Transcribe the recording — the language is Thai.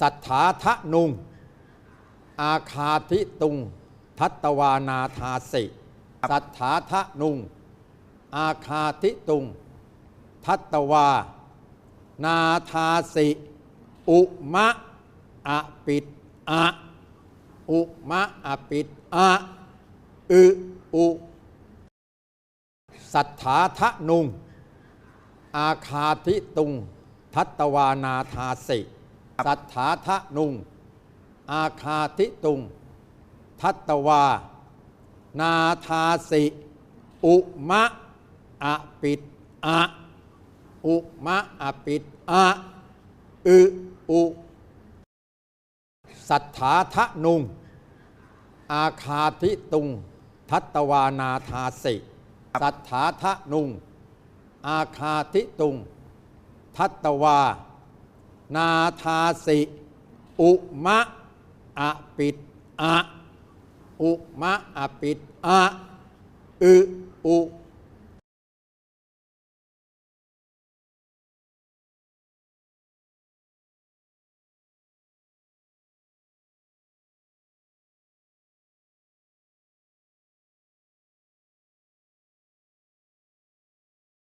สัทธาทะนุง อาคาธิตุง ทัตตวานาทาสิ สัทธาทะนุง อาคาธิตุง ทัตตวา นาทาสิ อุมะอะปิดอะอุมะอะปิดอะอึอุสัทธาทะนุง อาคาธิตุง ทัตตวานาทาสิ สัทธาทะนุง อาคาธิตุง ทัตตวา นาทาสิ อุมะอะปิดอะอุมะอะปิดอะอึอุ สัทธาทะนุง อาคาธิตุง ทัตตวานาทาสิ สัทธาทะนุง อาคาธิตุง ทัตตวา นาทาสิ อุมะอะปิดอะอุมะอะปิดอะอึอุ